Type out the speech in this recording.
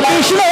Krishna.